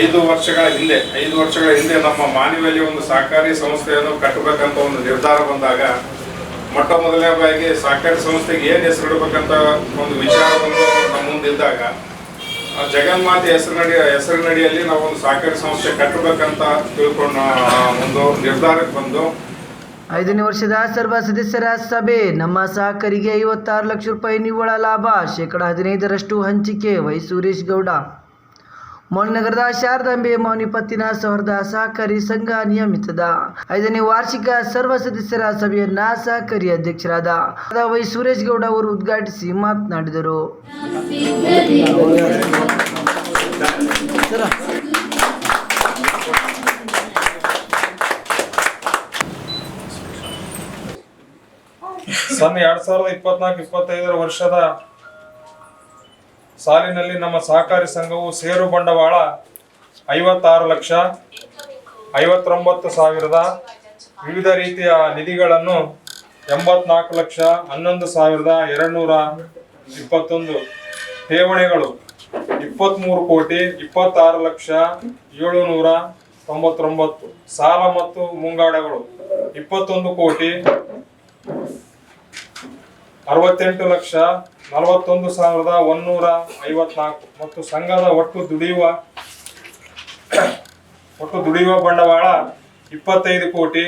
ಐದು ವರ್ಷಗಳ ಹಿಂದೆ, ಐದು ವರ್ಷಗಳ ಹಿಂದೆ ನಮ್ಮ ಮಾನವಿಯಲ್ಲಿ ಒಂದು ಸಹಕಾರಿ ಸಂಸ್ಥೆಯನ್ನು ಕಟ್ಟಬೇಕಂತ ಒಂದು ನಿರ್ಧಾರ ಬಂದಾಗ ಮೊಟ್ಟ ಮೊದಲನೇ ಬಾರಿಗೆ ಸಹಕಾರಿ ಸಂಸ್ಥೆಗೆ ಏನು ಹೆಸರು ಇಡಬೇಕಂತ ಒಂದು ವಿಚಾರ ಬಂದು ನಮ್ಮ ಮುಂದಿದ್ದಾಗ ಜಗನ್ಮಾತೆ ಹೆಸರಿನಡಿ, ಹೆಸರಿನಡಿಯಲ್ಲಿ ನಾವು ಒಂದು ಸಹಕಾರಿ ಸಂಸ್ಥೆ ಕಟ್ಟಬೇಕಂತ ತಿಳ್ಕೊಂಡು ಒಂದು ನಿರ್ಧಾರಕ್ಕೆ ಬಂದು ಐದನೇ ವರ್ಷದ ಸರ್ವ ಸದಸ್ಯರ ಸಭೆ, ನಮ್ಮ ಸಹಕಾರಿಗೆ ಐವತ್ತಾರು ಲಕ್ಷ ರೂಪಾಯಿ ನಿವ್ವಳ ಲಾಭ, ಶೇಕಡ ಹದಿನೈದರಷ್ಟು ಹಂಚಿಕೆ, ವೈ ಸುರೇಶ್ ಗೌಡ. ಮೌನಗರದ ಶಾರದಾಂಬೆ ಮೌನಿಪತ್ತಿನ ಸೌಹಾರ್ದ ಸಹಕಾರಿ ಸಂಘ ನಿಯಮಿತದ. ಐದನೇ ವಾರ್ಷಿಕ ಸರ್ವ ಸದಸ್ಯರ ಸಭೆಯನ್ನ ಸಹಕಾರಿ ಅಧ್ಯಕ್ಷರಾದ ವೈ ಸುರೇಶ್ ಗೌಡ ಅವರು ಉದ್ಘಾಟಿಸಿ ಮಾತನಾಡಿದರು. ಸನ್ ಎರಡ್ ಸಾವಿರದ ಇಪ್ಪತ್ನಾಲ್ಕು, ಇಪ್ಪತ್ತೈದರ ವರ್ಷದ ಸಾಲಿನಲ್ಲಿ ನಮ್ಮ ಸಹಕಾರಿ ಸಂಘವು ಸೇರು ಬಂಡವಾಳ ಐವತ್ತಾರು ಲಕ್ಷ ಐವತ್ತೊಂಬತ್ತು ಸಾವಿರದ ವಿವಿಧ ರೀತಿಯ ನಿಧಿಗಳನ್ನು ಎಂಬತ್ನಾಲ್ಕು ಲಕ್ಷ ಹನ್ನೊಂದು ಸಾವಿರದ ಎರಡುನೂರ ಇಪ್ಪತ್ತೊಂದು ಠೇವಣಿಗಳು ಇಪ್ಪತ್ತ್ಮೂರು ಕೋಟಿ ಇಪ್ಪತ್ತಾರು ಲಕ್ಷ ಏಳುನೂರ ತೊಂಬತ್ತೊಂಬತ್ತು ಸಾಲ ಮತ್ತು ಮುಂಗಡಗಳು ಇಪ್ಪತ್ತೊಂದು ಕೋಟಿ ಅರವತ್ತೆಂಟು ಲಕ್ಷ ನಲವತ್ತೊಂದು ಸಾವಿರದ ಒನ್ನೂರ ಐವತ್ನಾಲ್ಕು. ಮತ್ತು ಸಂಘದ ಒಟ್ಟು ದುಡಿಯುವ ಒಟ್ಟು ದುಡಿಯುವ ಬಂಡವಾಳ ಇಪ್ಪತ್ತೈದು ಕೋಟಿ,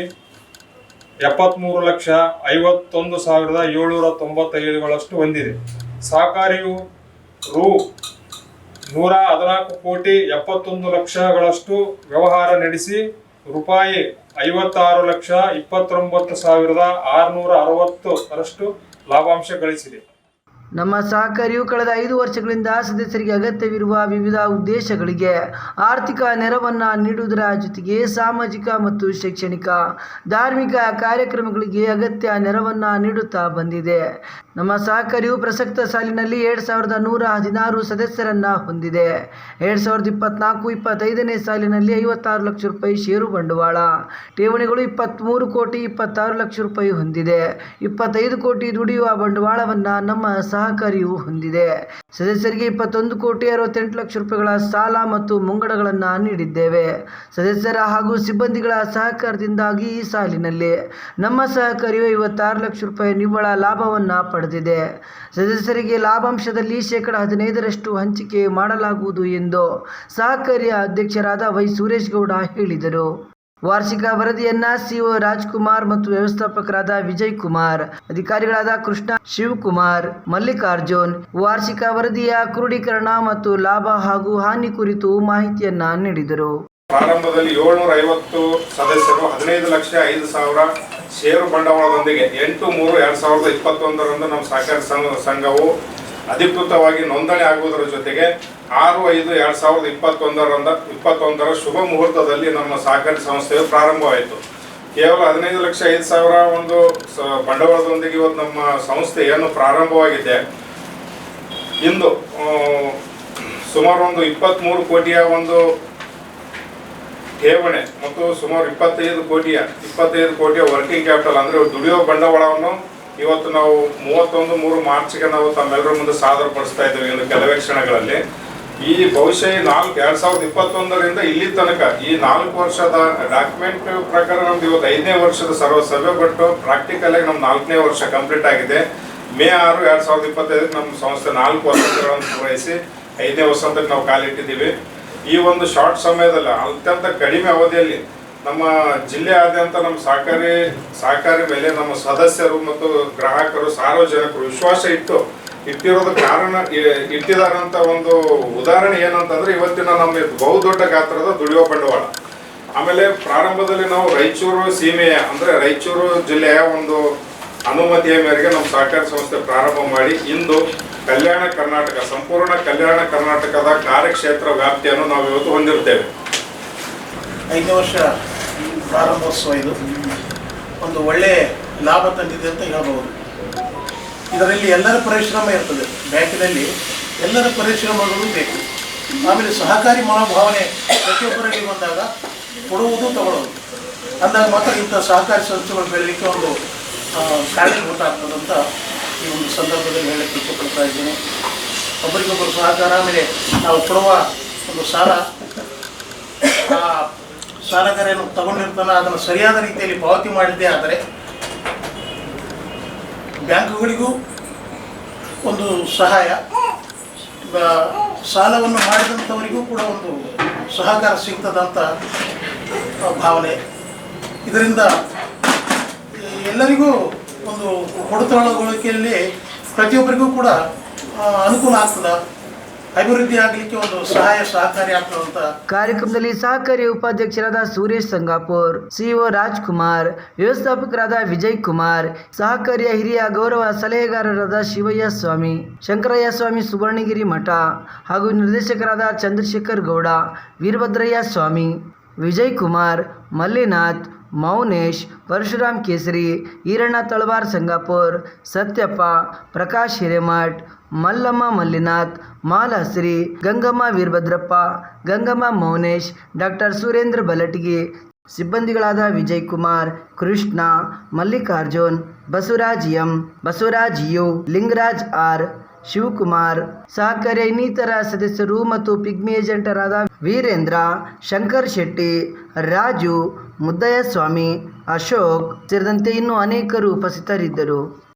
ಎಪ್ಪತ್ಮೂರು ಲಕ್ಷ ಐವತ್ತೊಂದು ಸಾವಿರದ ಏಳ್ನೂರ ತೊಂಬತ್ತೈದುಗಳಷ್ಟು ಹೊಂದಿದೆ. ಸಹಕಾರಿಯು ರು ನೂರ ಹದಿನಾಲ್ಕು ಕೋಟಿ ಎಪ್ಪತ್ತೊಂದು ಲಕ್ಷಗಳಷ್ಟು ವ್ಯವಹಾರ ನಡೆಸಿ ರೂಪಾಯಿ ಐವತ್ತಾರು ಲಕ್ಷ ಇಪ್ಪತ್ತೊಂಬತ್ತು ಸಾವಿರದ ಆರುನೂರ ಅರವತ್ತರಷ್ಟು ಲಾಭಾಂಶ ಗಳಿಸಿದೆ. ನಮ್ಮ ಸಹಕಾರಿಯು ಕಳೆದ ಐದು ವರ್ಷಗಳಿಂದ ಸದಸ್ಯರಿಗೆ ಅಗತ್ಯವಿರುವ ವಿವಿಧ ಉದ್ದೇಶಗಳಿಗೆ ಆರ್ಥಿಕ ನೆರವನ್ನು ನೀಡುವುದರ ಜೊತೆಗೆ ಸಾಮಾಜಿಕ ಮತ್ತು ಶೈಕ್ಷಣಿಕ, ಧಾರ್ಮಿಕ ಕಾರ್ಯಕ್ರಮಗಳಿಗೆ ಅಗತ್ಯ ನೆರವನ್ನು ನೀಡುತ್ತಾ ಬಂದಿದೆ. ನಮ್ಮ ಸಹಕಾರಿಯು ಪ್ರಸಕ್ತ ಸಾಲಿನಲ್ಲಿ ಎರಡು ಸಾವಿರದ ನೂರ ಹದಿನಾರು ಸದಸ್ಯರನ್ನು ಹೊಂದಿದೆ. ಎರಡು ಸಾವಿರದ ಇಪ್ಪತ್ನಾಲ್ಕು ಇಪ್ಪತ್ತೈದನೇ ಸಾಲಿನಲ್ಲಿ ಐವತ್ತಾರು ಲಕ್ಷ ರೂಪಾಯಿ ಷೇರು ಬಂಡವಾಳ, ಠೇವಣಿಗಳು ಇಪ್ಪತ್ತ್ಮೂರು ಕೋಟಿ ಇಪ್ಪತ್ತಾರು ಲಕ್ಷ ರೂಪಾಯಿ ಹೊಂದಿದೆ. ಇಪ್ಪತ್ತೈದು ಕೋಟಿ ದುಡಿಯುವ ಬಂಡವಾಳವನ್ನು ನಮ್ಮ ಸಹಕಾರಿಯು ಹೊಂದಿದೆ. ಸದಸ್ಯರಿಗೆ ಇಪ್ಪತ್ತೊಂದು ಕೋಟಿ ಅರವತ್ತೆಂಟು ಲಕ್ಷ ರೂಪಾಯಿಗಳ ಸಾಲ ಮತ್ತು ಮುಂಗಡಗಳನ್ನು ನೀಡಿದ್ದೇವೆ. ಸದಸ್ಯರ ಹಾಗೂ ಸಿಬ್ಬಂದಿಗಳ ಸಹಕಾರದಿಂದಾಗಿ ಈ ಸಾಲಿನಲ್ಲಿ ನಮ್ಮ ಸಹಕಾರಿಯು ಐವತ್ತಾರು ಲಕ್ಷ ರೂಪಾಯಿ ನಿವ್ವಳ ಲಾಭವನ್ನು ಪಡೆದಿದೆ. ಸದಸ್ಯರಿಗೆ ಲಾಭಾಂಶದಲ್ಲಿ ಶೇಕಡ ಹದಿನೈದರಷ್ಟು ಹಂಚಿಕೆ ಮಾಡಲಾಗುವುದು ಎಂದು ಸಹಕಾರಿಯ ಅಧ್ಯಕ್ಷರಾದ ವೈ. ಸುರೇಶ್ ಗೌಡ ಹೇಳಿದರು. ವಾರ್ಷಿಕ ವರದಿಯನ್ನ ಸಿಒ ರಾಜ್ಕುಮಾರ್ ಮತ್ತು ವ್ಯವಸ್ಥಾಪಕರಾದ ವಿಜಯ್ ಕುಮಾರ್ ಅಧಿಕಾರಿಗಳಾದ ಕೃಷ್ಣ ಶಿವಕುಮಾರ್, ಮಲ್ಲಿಕಾರ್ಜುನ್, ವಾರ್ಷಿಕ ವರದಿಯ ಕ್ರೋಢೀಕರಣ ಮತ್ತು ಲಾಭ ಹಾಗೂ ಹಾನಿ ಕುರಿತು ಮಾಹಿತಿಯನ್ನ ನೀಡಿದರು. ಪ್ರಾರಂಭದಲ್ಲಿ ಏಳ್ನೂರ ಐವತ್ತು ಸದಸ್ಯರು ಹದಿನೈದು ಲಕ್ಷ ಐದು ಸಾವಿರ ಷೇರು ಬಂಡವಾಳದೊಂದಿಗೆ ಎಂಟು ಮೂರು ಎರಡ್ ಸಾವಿರದ ಇಪ್ಪತ್ತೊಂದರಂದು ನಮ್ಮ ಸಹಕಾರ ಸಂಘವು ಅಧಿಕೃತವಾಗಿ ನೋಂದಣಿ ಆಗುವುದರ ಜೊತೆಗೆ ಆರು ಐದು ಎರಡ್ ಸಾವಿರದ ಇಪ್ಪತ್ತೊಂದರಂದ, ಇಪ್ಪತ್ತೊಂದರ ಶುಭ ಮುಹೂರ್ತದಲ್ಲಿ ನಮ್ಮ ಸಹಕಾರಿ ಸಂಸ್ಥೆಯು ಪ್ರಾರಂಭವಾಯಿತು. ಕೇವಲ ಹದಿನೈದು ಲಕ್ಷ ಐದು ಸಾವಿರ ಒಂದು ಬಂಡವಾಳದೊಂದಿಗೆ ಇವತ್ತು ನಮ್ಮ ಸಂಸ್ಥೆ ಏನು ಪ್ರಾರಂಭವಾಗಿದೆ. ಇಂದು ಸುಮಾರು ಒಂದು ಇಪ್ಪತ್ತ್ಮೂರು ಕೋಟಿಯ ಒಂದು ಠೇವಣಿ ಮತ್ತು ಸುಮಾರು ಇಪ್ಪತ್ತೈದು ಕೋಟಿಯ ಇಪ್ಪತ್ತೈದು ಕೋಟಿಯ ವರ್ಕಿಂಗ್ ಕ್ಯಾಪಿಟಲ್ ಅಂದರೆ ದುಡಿಯೋ ಬಂಡವಾಳವನ್ನು ಇವತ್ತು ನಾವು ಮೂವತ್ತೊಂದು ಮೂರು ಮಾರ್ಚ್ಗೆ ನಾವು ತಮ್ಮೆಲ್ಲರ ಮುಂದೆ ಸಾದರಪಡಿಸ್ತಾ ಇದ್ದೇವೆ ಇನ್ನು ಕೆಲವೇ ಕ್ಷಣಗಳಲ್ಲಿ. ಈ ಬಹುಶಃ ನಾಲ್ಕು ಎರಡ್ ಸಾವಿರದ ಇಪ್ಪತ್ತೊಂದರಿಂದ ಇಲ್ಲಿ ತನಕ ಈ ನಾಲ್ಕು ವರ್ಷದ ಡಾಕ್ಯುಮೆಂಟ್ ಪ್ರಕಾರ ನಮ್ದು ಇವತ್ತು ಐದನೇ ವರ್ಷದ ಸರ್ವ ಸಭೆ ಬಟ್ಟು ಪ್ರಾಕ್ಟಿಕಲ್ ಆಗಿ ನಮ್ ನಾಲ್ಕನೇ ವರ್ಷ ಕಂಪ್ಲೀಟ್ ಆಗಿದೆ. ಮೇ ಆರು ಎರಡ್ ಸಾವಿರದ ಇಪ್ಪತ್ತೈದಕ್ಕೆ ನಮ್ಮ ಸಂಸ್ಥೆ ನಾಲ್ಕು ವರ್ಷಗಳನ್ನು ಪೂರೈಸಿ ಐದನೇ ವರ್ಷದಕ್ಕೆ ನಾವು ಕಾಲಿಟ್ಟಿದ್ದೀವಿ. ಈ ಒಂದು ಶಾರ್ಟ್ ಸಮಯದಲ್ಲಿ ಅತ್ಯಂತ ಕಡಿಮೆ ಅವಧಿಯಲ್ಲಿ ನಮ್ಮ ಜಿಲ್ಲೆಯಾದ್ಯಂತ ನಮ್ಮ ಸಹಕಾರಿ ಸಹಕಾರಿ ಮೇಲೆ ನಮ್ಮ ಸದಸ್ಯರು ಮತ್ತು ಗ್ರಾಹಕರು ಸಾರ್ವಜನಿಕರು ವಿಶ್ವಾಸ ಇಟ್ಟು ಇಟ್ಟಿರೋದ ಕಾರಣ ಇಟ್ಟಿದಾರಂತ ಒಂದು ಉದಾಹರಣೆ ಏನಂತಂದ್ರೆ ಇವತ್ತಿನ ನಮ್ಮ ಬಹುದೊಡ್ಡ ಗಾತ್ರದ ದುಡಿಯುವ ಬಂಡವಾಳ. ಆಮೇಲೆ ಪ್ರಾರಂಭದಲ್ಲಿ ನಾವು ರಾಯಚೂರು ಸೀಮೆಯ, ಅಂದ್ರೆ ರಾಯಚೂರು ಜಿಲ್ಲೆಯ ಒಂದು ಅನುಮತಿಯ ಮೇರೆಗೆ ನಮ್ಮ ಸಹಕಾರ ಸಂಸ್ಥೆ ಪ್ರಾರಂಭ ಮಾಡಿ, ಇಂದು ಕಲ್ಯಾಣ ಕರ್ನಾಟಕ, ಸಂಪೂರ್ಣ ಕಲ್ಯಾಣ ಕರ್ನಾಟಕದ ಕಾರ್ಯಕ್ಷೇತ್ರ ವ್ಯಾಪ್ತಿಯನ್ನು ನಾವು ಇವತ್ತು ಹೊಂದಿರ್ತೇವೆ ಐದು ವರ್ಷ ಪ್ರಾರಂಭೋತ್ಸವ ಇದು. ಒಂದು ಒಳ್ಳೆಯ ಲಾಭ ತಂದಿದೆ ಅಂತ ಹೇಳ್ಬೋದು. ಇದರಲ್ಲಿ ಎಲ್ಲರ ಪರಿಶ್ರಮ ಇರ್ತದೆ. ಬ್ಯಾಂಕಿನಲ್ಲಿ ಎಲ್ಲರ ಪರಿಶ್ರಮಗಳು ಬೇಕು. ಆಮೇಲೆ ಸಹಕಾರಿ ಮನೋಭಾವನೆ ಪ್ರತಿಯೊಬ್ಬರಲ್ಲಿ ಬಂದಾಗ ಕೊಡುವುದು ತಗೊಳ್ಳೋದು. ಅಂದಾಗ ಮಾತ್ರ ಇಂಥ ಸಹಕಾರಿ ಸಂಸ್ಥೆಗಳು ಬೆಳಲಿಕ್ಕೆ ಒಂದು ಅಂತ ಈ ಒಂದು ಸಂದರ್ಭದಲ್ಲಿ ಹೇಳಕ್ಕೆ ಇಷ್ಟಪಡ್ತಾ ಇದ್ದೀನಿ. ಒಬ್ಬರಿಗೊಬ್ಬರು ಸಹಕಾರ, ಆಮೇಲೆ ನಾವು ಕೊಡುವ ಒಂದು ಸಾಲ ಸಾಲಗಾರ ಏನು ತಗೊಂಡಿರ್ತಾನೆ, ಅದನ್ನು ಸರಿಯಾದ ರೀತಿಯಲ್ಲಿ ಪಾವತಿ ಮಾಡಿದ್ದೇ ಆದರೆ ಬ್ಯಾಂಕುಗಳಿಗೂ ಒಂದು ಸಹಾಯ ಸಾಲವನ್ನು ಮಾಡಿದಂಥವರಿಗೂ ಕೂಡ ಒಂದು ಸಹಕಾರ ಸಿಗ್ತದಂಥ ಭಾವನೆ. ಇದರಿಂದ ಎಲ್ಲರಿಗೂ ಒಂದು ಹೊಡೆತಳಗೊಳಿಕೆಯಲ್ಲಿ ಪ್ರತಿಯೊಬ್ಬರಿಗೂ ಕೂಡ ಅನುಕೂಲ ಆಗ್ತದ. ಅಭಿವೃದ್ಧಿ ಆಗಲಿಕ್ಕೆ ಒಂದು ಸಹಾಯ, ಸಹಕಾರಿ ಆಗ್ತದಂತ ಕಾರ್ಯಕ್ರಮದಲ್ಲಿ ಸಹಕಾರಿ ಉಪಾಧ್ಯಕ್ಷರಾದ ಸುರೇಶ್ ಸಂಗಾಪುರ್, ಸಿಇಒ ರಾಜ್ಕುಮಾರ್, ವ್ಯವಸ್ಥಾಪಕರಾದ ವಿಜಯ್ ಕುಮಾರ್, ಸಹಕಾರಿಯ ಹಿರಿಯ ಗೌರವ ಸಲಹೆಗಾರರಾದ ಶಿವಯ್ಯ ಸ್ವಾಮಿ, ಶಂಕರಯ್ಯ ಸ್ವಾಮಿ ಸುವರ್ಣಗಿರಿ ಮಠ ಹಾಗೂ ನಿರ್ದೇಶಕರಾದ ಚಂದ್ರಶೇಖರ್ ಗೌಡ, ವೀರಭದ್ರಯ್ಯ ಸ್ವಾಮಿ, Vijay Kumar, Mallinath Mounesh, Parashuram Kesari, Iranna Talawar Sangapur, Satyappa, Prakash Hiremath, Mallamma Mallinath Malahasri Gangamma Veerabhadrappa, Gangamma Mounesh, doctor Surendra Balatagi, ಸಿಬ್ಬಂದಿಗಳಾದ Vijay Kumar Krishna, Mallikarjun, Basavaraj M, Basavaraj U, Lingaraj R, Shivakumar, ಸಹಕಾರಿ ಇನ್ನಿತರ ಸದಸ್ಯರು ಮತ್ತು ಪಿಗ್ಮಿ ಏಜೆಂಟರಾದ ವೀರೇಂದ್ರ, ಶಂಕರ್ ಶೆಟ್ಟಿ, ರಾಜು ಮುದ್ದಯ್ಯ ಸ್ವಾಮಿ ಅಶೋಕ್ ಸೇರಿದಂತೆ ಇನ್ನೂ ಅನೇಕರು ಉಪಸ್ಥಿತರಿದ್ದರು.